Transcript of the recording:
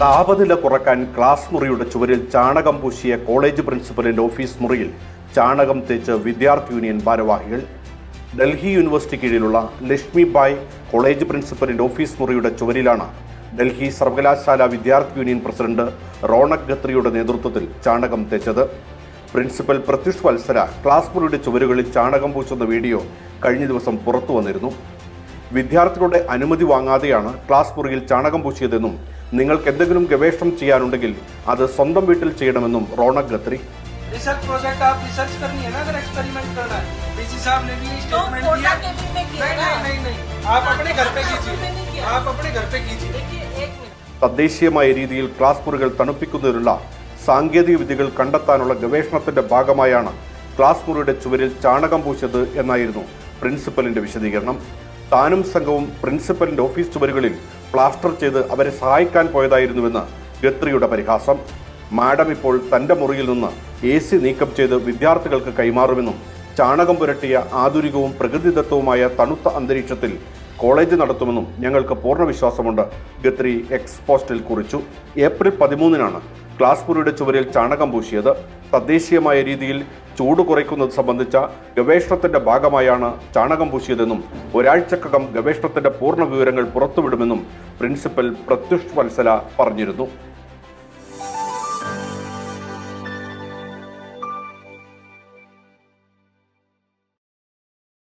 താപനില കുറയ്ക്കാൻ ക്ലാസ് മുറിയുടെ ചുവരിൽ ചാണകം പൂശിയ കോളേജ് പ്രിൻസിപ്പലിന്റെ ഓഫീസ് മുറിയിൽ ചാണകം തേച്ച് വിദ്യാർത്ഥി യൂണിയൻ ഭാരവാഹികൾ. ഡൽഹി യൂണിവേഴ്സിറ്റി കീഴിലുള്ള ലക്ഷ്മി ബായ് കോളേജ് പ്രിൻസിപ്പലിന്റെ ഓഫീസ് മുറിയുടെ ചുവരിലാണ് ഡൽഹി സർവകലാശാല വിദ്യാർത്ഥി യൂണിയൻ പ്രസിഡന്റ് റോണക് ഖത്രിയുടെ നേതൃത്വത്തിൽ ചാണകം തേച്ചത്. പ്രിൻസിപ്പൽ പ്രത്യുഷ് വത്സര ക്ലാസ് മുറിയുടെ ചുവരുകളിൽ ചാണകം പൂശുന്ന വീഡിയോ കഴിഞ്ഞ ദിവസം പുറത്തു വന്നിരുന്നു. വിദ്യാർത്ഥികളുടെ അനുമതി വാങ്ങാതെയാണ് ക്ലാസ് മുറിയിൽ ചാണകം പൂശിയതെന്നും നിങ്ങൾക്ക് എന്തെങ്കിലും ഗവേഷണം ചെയ്യാനുണ്ടെങ്കിൽ അത് സ്വന്തം വീട്ടിൽ ചെയ്യണമെന്നും റോണക് ഖത്രി रिसर्च प्रोजेक्ट आप रिसर्च करनी है ना अगर एक्सपेरिमेंट करना है डीसी साहब ने भी तो स्टेटमेंट कोटा दिया के भी में किया नहीं ना। नहीं नहीं नहीं आप अपने घर पे आपने नहीं कीजिए किया। आप अपने घर पे कीजिए देखिए एक मिनट തദ്ദേശീയമായ രീതിയിൽ ക്ലാസ് മുറികൾ തണുപ്പിക്കുന്നതിനുള്ള സാങ്കേതിക വിദ്യകൾ കണ്ടെത്താനുള്ള ഗവേഷണത്തിന്റെ ഭാഗമായാണ് ക്ലാസ് മുറിയുടെ ചുവരിൽ ചാണകം പൂശിയത് എന്നായിരുന്നു പ്രിൻസിപ്പലിന്റെ വിശദീകരണം താനും സംഘവും പ്രിൻസിപ്പലിന്റെ ഓഫീസ് ചുവരുകളിൽ പ്ലാസ്റ്റർ ചെയ്ത് അവരെ സഹായിക്കാൻ പോയതായിരുന്നുവെന്ന് ഗത്രിയുടെ പരിഹാസം. മാഡം ഇപ്പോൾ തന്റെ മുറിയിൽ നിന്ന് എ സി നീക്കം ചെയ്ത് വിദ്യാർത്ഥികൾക്ക് കൈമാറുമെന്നും ചാണകം പുരട്ടിയ ആധുനികവും പ്രകൃതിദത്തവുമായ തണുത്ത അന്തരീക്ഷത്തിൽ കോളേജ് നടത്തുമെന്നും ഞങ്ങൾക്ക് പൂർണ വിശ്വാസമുണ്ട് ഗത്രി എക്സ് പോസ്റ്റിൽ കുറിച്ചു. ഏപ്രിൽ പതിമൂന്നിനാണ് ക്ലാസ് മുറിയുടെ ചുവരിൽ ചാണകം പൂശിയത്. തദ്ദേശീയമായ രീതിയിൽ ചൂട് കുറയ്ക്കുന്നത് സംബന്ധിച്ച ഗവേഷണത്തിന്റെ ഭാഗമായാണ് ചാണകം പൂശിയതെന്നും ഒരാഴ്ചക്കകം ഗവേഷണത്തിന്റെ പൂർണ വിവരങ്ങൾ പുറത്തുവിടുമെന്നും പ്രിൻസിപ്പൽ പ്രത്യുഷ് വത്സല പറഞ്ഞിരുന്നു.